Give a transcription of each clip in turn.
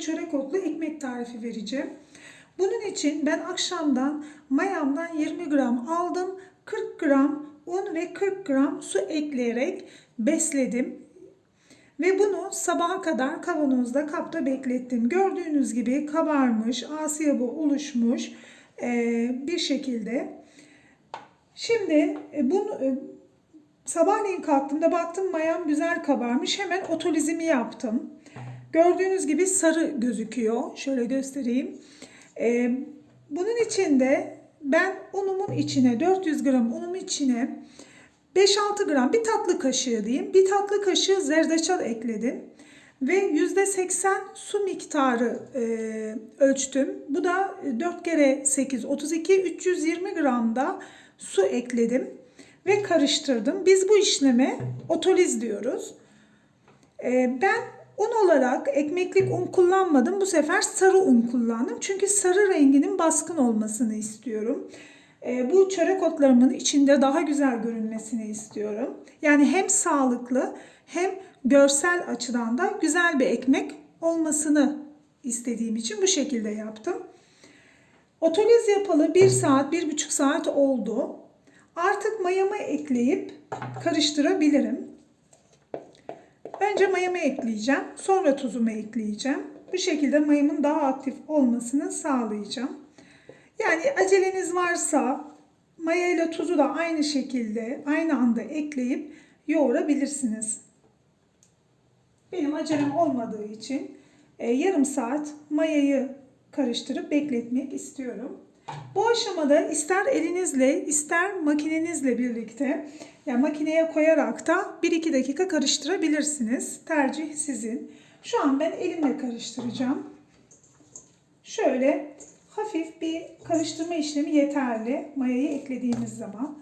ve çörek otlu ekmek tarifi vereceğim. Bunun için ben akşamdan mayamdan 20 gram aldım. 40 gram un ve 40 gram su ekleyerek besledim. Ve bunu sabaha kadar kavanozda kapta beklettim. Gördüğünüz gibi kabarmış, asiyabı oluşmuş eee, bir şekilde. Şimdi e, bunu e, sabahleyin kalktığımda baktım mayam güzel kabarmış. Hemen otolizimi yaptım. Gördüğünüz gibi sarı gözüküyor. Şöyle göstereyim. Ee, bunun içinde ben unumun içine 400 gram unum içine 5-6 gram bir tatlı kaşığı diyeyim. Bir tatlı kaşığı zerdeçal ekledim. Ve %80 su miktarı e, ölçtüm. Bu da 4 kere 8 32 320 gram da su ekledim ve karıştırdım. Biz bu işleme otoliz diyoruz. Ee, ben un olarak ekmeklik un kullanmadım. Bu sefer sarı un kullandım. Çünkü sarı renginin baskın olmasını istiyorum. Ee, bu çörek otlarımın içinde daha güzel görünmesini istiyorum. Yani hem sağlıklı hem görsel açıdan da güzel bir ekmek olmasını istediğim için bu şekilde yaptım. Otoliz yapalı 1 saat, 1,5 saat oldu. Artık mayamı ekleyip karıştırabilirim. Önce mayamı ekleyeceğim. Sonra tuzumu ekleyeceğim. Bu şekilde mayamın daha aktif olmasını sağlayacağım. Yani aceleniz varsa maya ile tuzu da aynı şekilde aynı anda ekleyip yoğurabilirsiniz. Benim acelem olmadığı için e, yarım saat mayayı karıştırıp bekletmek istiyorum. Bu aşamada ister elinizle ister makinenizle birlikte yani makineye koyarak da 1-2 dakika karıştırabilirsiniz. Tercih sizin. Şu an ben elimle karıştıracağım. Şöyle hafif bir karıştırma işlemi yeterli. Mayayı eklediğimiz zaman.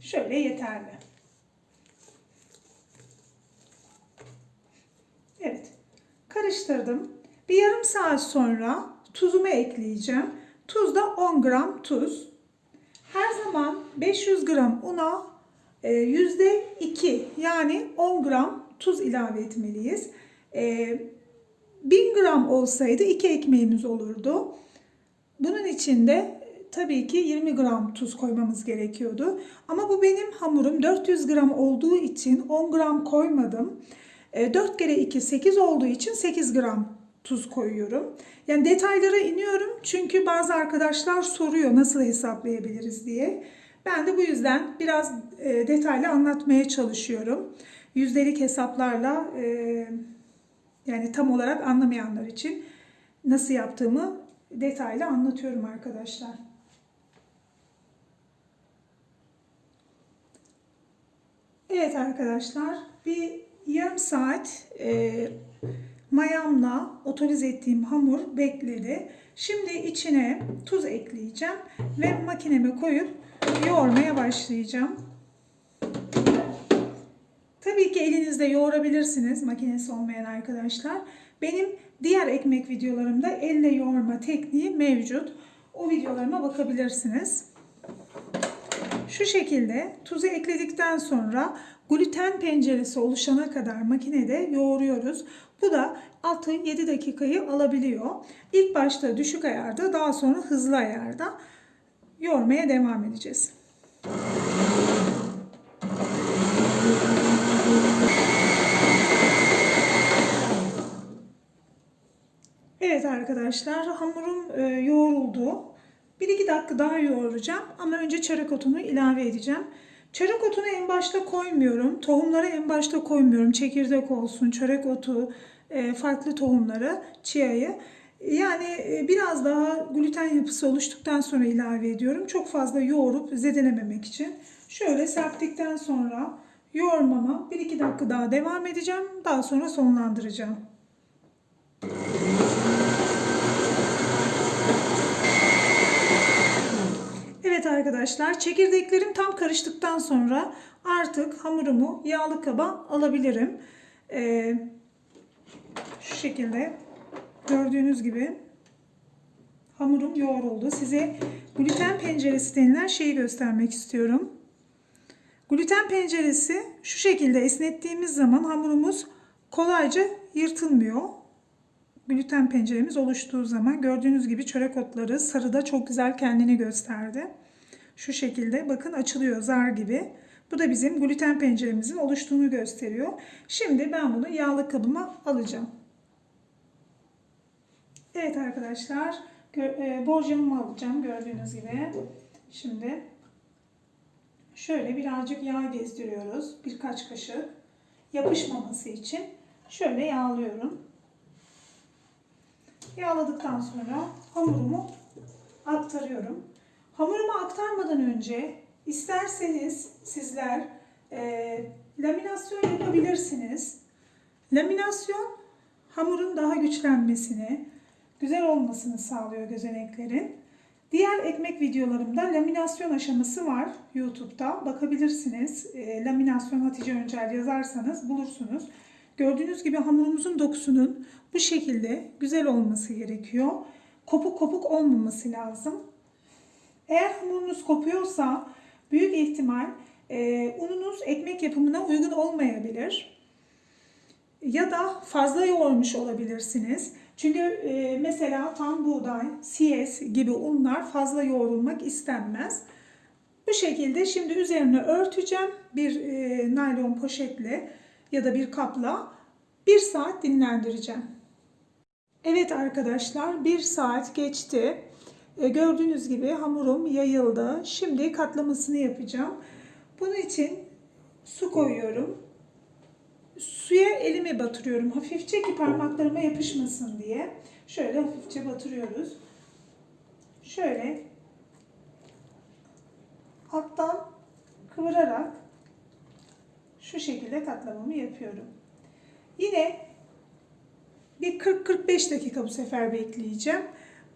Şöyle yeterli. Evet. Karıştırdım. Bir yarım saat sonra tuzumu ekleyeceğim. Tuz da 10 gram tuz. Her zaman 500 gram una e, yüzde 2 yani 10 gram tuz ilave etmeliyiz. E, 1000 gram olsaydı 2 ekmeğimiz olurdu. Bunun için de e, tabii ki 20 gram tuz koymamız gerekiyordu. Ama bu benim hamurum 400 gram olduğu için 10 gram koymadım. 4 kere 2 8 olduğu için 8 gram tuz koyuyorum. Yani detaylara iniyorum çünkü bazı arkadaşlar soruyor nasıl hesaplayabiliriz diye. Ben de bu yüzden biraz e, detaylı anlatmaya çalışıyorum. Yüzdelik hesaplarla e, yani tam olarak anlamayanlar için nasıl yaptığımı detaylı anlatıyorum arkadaşlar. Evet arkadaşlar bir yarım saat e, mayamla otoliz ettiğim hamur bekledi. Şimdi içine tuz ekleyeceğim ve makineme koyup yoğurmaya başlayacağım. Tabii ki elinizde yoğurabilirsiniz makinesi olmayan arkadaşlar. Benim diğer ekmek videolarımda elle yoğurma tekniği mevcut. O videolarıma bakabilirsiniz. Şu şekilde tuzu ekledikten sonra gluten penceresi oluşana kadar makinede yoğuruyoruz. Bu da 6-7 dakikayı alabiliyor. İlk başta düşük ayarda daha sonra hızlı ayarda yoğurmaya devam edeceğiz. Evet arkadaşlar hamurum e, yoğruldu. 1-2 dakika daha yoğuracağım ama önce çörek otunu ilave edeceğim. Çörek otunu en başta koymuyorum. Tohumları en başta koymuyorum. Çekirdek olsun, çörek otu, e, farklı tohumları, çiyayı. Yani e, biraz daha gluten yapısı oluştuktan sonra ilave ediyorum. Çok fazla yoğurup zedelememek için. Şöyle serptikten sonra yoğurmama 1-2 dakika daha devam edeceğim. Daha sonra sonlandıracağım. Evet arkadaşlar çekirdeklerim tam karıştıktan sonra artık hamurumu yağlı kaba alabilirim. Ee, şu şekilde gördüğünüz gibi hamurum yoğruldu. Size gluten penceresi denilen şeyi göstermek istiyorum. Gluten penceresi şu şekilde esnettiğimiz zaman hamurumuz kolayca yırtılmıyor. Gluten penceremiz oluştuğu zaman gördüğünüz gibi çörek otları sarıda çok güzel kendini gösterdi. Şu şekilde bakın açılıyor zar gibi. Bu da bizim gluten penceremizin oluştuğunu gösteriyor. Şimdi ben bunu yağlı kabıma alacağım. Evet arkadaşlar e, borcamımı alacağım gördüğünüz gibi. Şimdi şöyle birazcık yağ gezdiriyoruz. Birkaç kaşık yapışmaması için şöyle yağlıyorum. Yağladıktan sonra hamurumu aktarıyorum. Hamurumu aktarmadan önce isterseniz sizler e, laminasyon yapabilirsiniz. Laminasyon hamurun daha güçlenmesini, güzel olmasını sağlıyor gözeneklerin. Diğer ekmek videolarımda laminasyon aşaması var YouTube'da. Bakabilirsiniz. E, laminasyon Hatice Öncel yazarsanız bulursunuz. Gördüğünüz gibi hamurumuzun dokusunun bu şekilde güzel olması gerekiyor. Kopuk kopuk olmaması lazım. Eğer hamurunuz kopuyorsa büyük ihtimal e, ununuz ekmek yapımına uygun olmayabilir. Ya da fazla yoğurmuş olabilirsiniz. Çünkü e, mesela tam buğday, siyes gibi unlar fazla yoğrulmak istenmez. Bu şekilde şimdi üzerine örteceğim bir e, naylon poşetle ya da bir kapla bir saat dinlendireceğim. Evet arkadaşlar bir saat geçti. E, gördüğünüz gibi hamurum yayıldı. Şimdi katlamasını yapacağım. Bunun için su koyuyorum. Suya elimi batırıyorum hafifçe ki parmaklarıma yapışmasın diye. Şöyle hafifçe batırıyoruz. Şöyle alttan kıvırarak şu şekilde katlamamı yapıyorum. Yine bir 40-45 dakika bu sefer bekleyeceğim.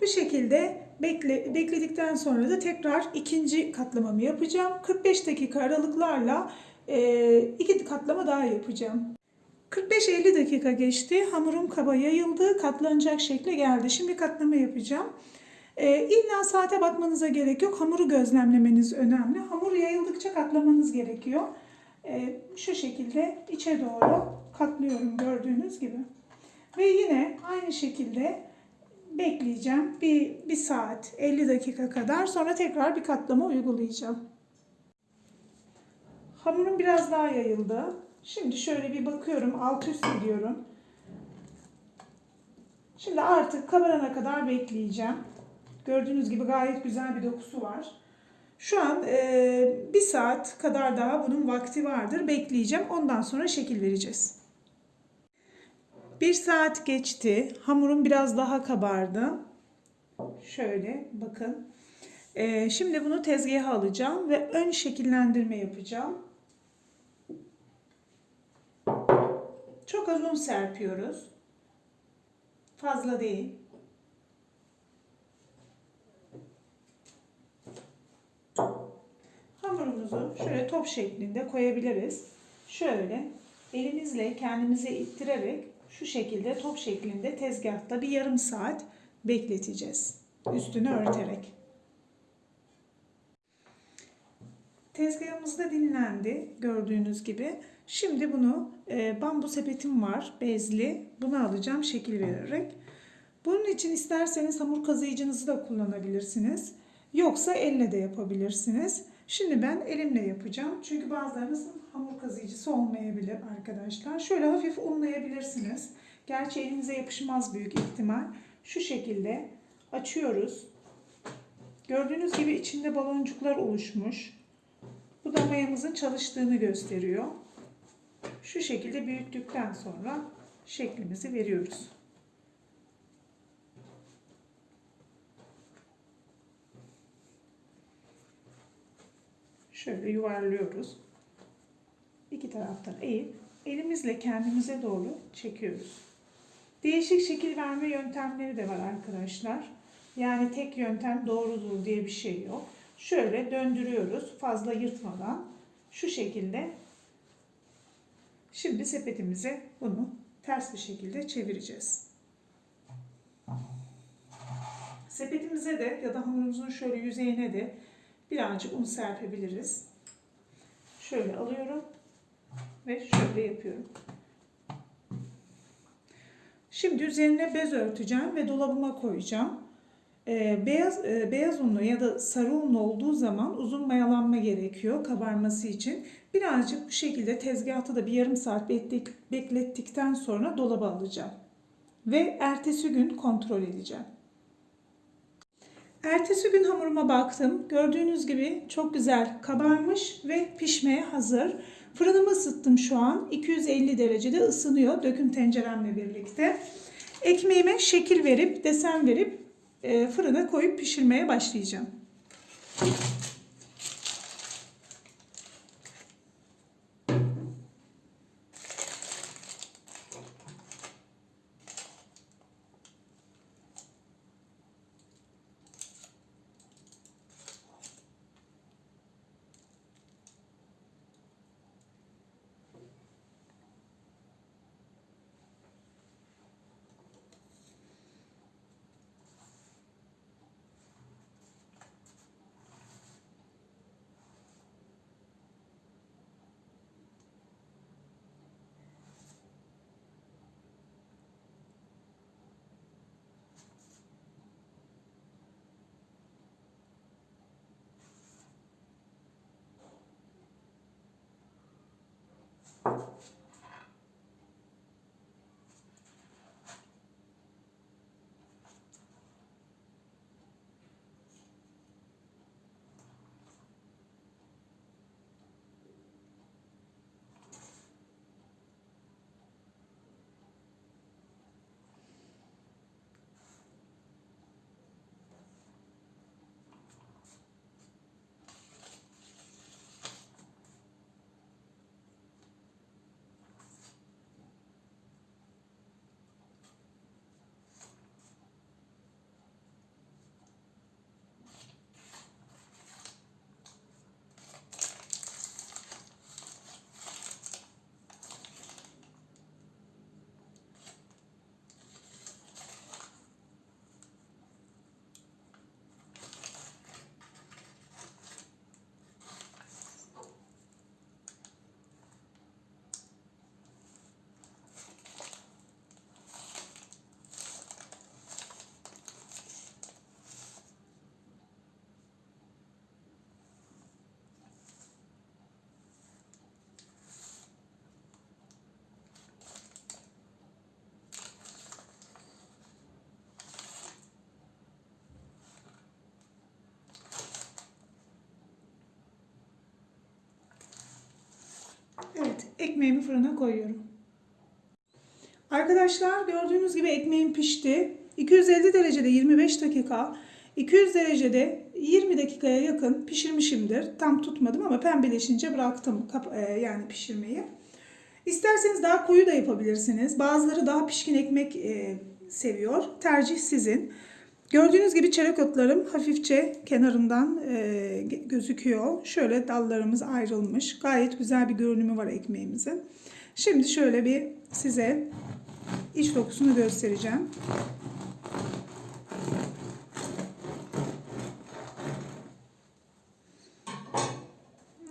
Bu şekilde bekle, bekledikten sonra da tekrar ikinci katlamamı yapacağım. 45 dakika aralıklarla e, iki katlama daha yapacağım. 45-50 dakika geçti. Hamurum kaba yayıldı. Katlanacak şekle geldi. Şimdi katlama yapacağım. E, illa saate bakmanıza gerek yok. Hamuru gözlemlemeniz önemli. Hamur yayıldıkça katlamanız gerekiyor. E, şu şekilde içe doğru katlıyorum gördüğünüz gibi. Ve yine aynı şekilde bekleyeceğim. Bir, bir saat 50 dakika kadar sonra tekrar bir katlama uygulayacağım. Hamurum biraz daha yayıldı. Şimdi şöyle bir bakıyorum alt üst ediyorum. Şimdi artık kabarana kadar bekleyeceğim. Gördüğünüz gibi gayet güzel bir dokusu var. Şu an e, bir saat kadar daha bunun vakti vardır. Bekleyeceğim. Ondan sonra şekil vereceğiz. Bir saat geçti. Hamurum biraz daha kabardı. Şöyle bakın. Ee, şimdi bunu tezgaha alacağım ve ön şekillendirme yapacağım. Çok az un serpiyoruz. Fazla değil. Hamurumuzu şöyle top şeklinde koyabiliriz. Şöyle elimizle kendimize ittirerek şu şekilde top şeklinde tezgahta bir yarım saat bekleteceğiz. Üstünü örterek. Tezgahımız da dinlendi gördüğünüz gibi. Şimdi bunu e, bambu sepetim var bezli. Bunu alacağım şekil vererek. Bunun için isterseniz hamur kazıyıcınızı da kullanabilirsiniz. Yoksa elle de yapabilirsiniz. Şimdi ben elimle yapacağım. Çünkü bazılarınızın hamur kazıyıcısı olmayabilir arkadaşlar. Şöyle hafif unlayabilirsiniz. Gerçi elinize yapışmaz büyük ihtimal. Şu şekilde açıyoruz. Gördüğünüz gibi içinde baloncuklar oluşmuş. Bu da mayamızın çalıştığını gösteriyor. Şu şekilde büyüttükten sonra şeklimizi veriyoruz. Şöyle yuvarlıyoruz. İki taraftan eğip elimizle kendimize doğru çekiyoruz. Değişik şekil verme yöntemleri de var arkadaşlar. Yani tek yöntem doğrudur diye bir şey yok. Şöyle döndürüyoruz fazla yırtmadan. Şu şekilde. Şimdi sepetimize bunu ters bir şekilde çevireceğiz. Sepetimize de ya da hamurumuzun şöyle yüzeyine de birazcık un serpebiliriz. şöyle alıyorum ve şöyle yapıyorum. Şimdi üzerine bez örteceğim ve dolabıma koyacağım. Ee, beyaz e, beyaz unlu ya da sarı unlu olduğu zaman uzun mayalanma gerekiyor kabarması için. Birazcık bu şekilde tezgahta da bir yarım saat beklet- beklettikten sonra dolaba alacağım. Ve ertesi gün kontrol edeceğim. Ertesi gün hamuruma baktım. Gördüğünüz gibi çok güzel kabarmış ve pişmeye hazır. Fırınımı ısıttım şu an. 250 derecede ısınıyor döküm tenceremle birlikte. Ekmeğime şekil verip, desen verip e, fırına koyup pişirmeye başlayacağım. Evet, ekmeğimi fırına koyuyorum. Arkadaşlar gördüğünüz gibi ekmeğim pişti. 250 derecede 25 dakika, 200 derecede 20 dakikaya yakın pişirmişimdir. Tam tutmadım ama pembeleşince bıraktım e, yani pişirmeyi. İsterseniz daha koyu da yapabilirsiniz. Bazıları daha pişkin ekmek e, seviyor. Tercih sizin. Gördüğünüz gibi çörek otlarım hafifçe kenarından e, gözüküyor. Şöyle dallarımız ayrılmış. Gayet güzel bir görünümü var ekmeğimizin. Şimdi şöyle bir size iç dokusunu göstereceğim.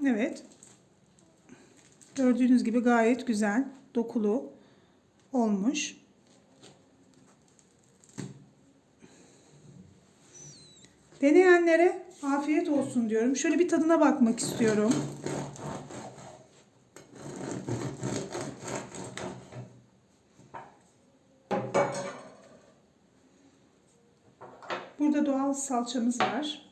Evet. Gördüğünüz gibi gayet güzel, dokulu olmuş. Deneyenlere afiyet olsun diyorum. Şöyle bir tadına bakmak istiyorum. Burada doğal salçamız var.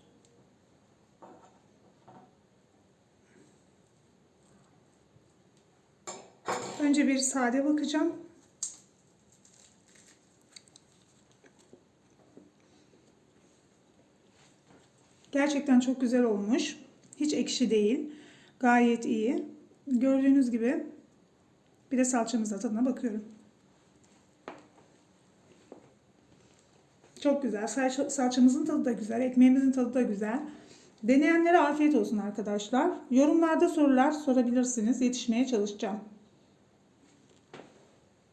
Önce bir sade bakacağım. Gerçekten çok güzel olmuş. Hiç ekşi değil. Gayet iyi. Gördüğünüz gibi bir de salçamızla tadına bakıyorum. Çok güzel. Salça- Salçamızın tadı da güzel. Ekmeğimizin tadı da güzel. Deneyenlere afiyet olsun arkadaşlar. Yorumlarda sorular sorabilirsiniz. Yetişmeye çalışacağım.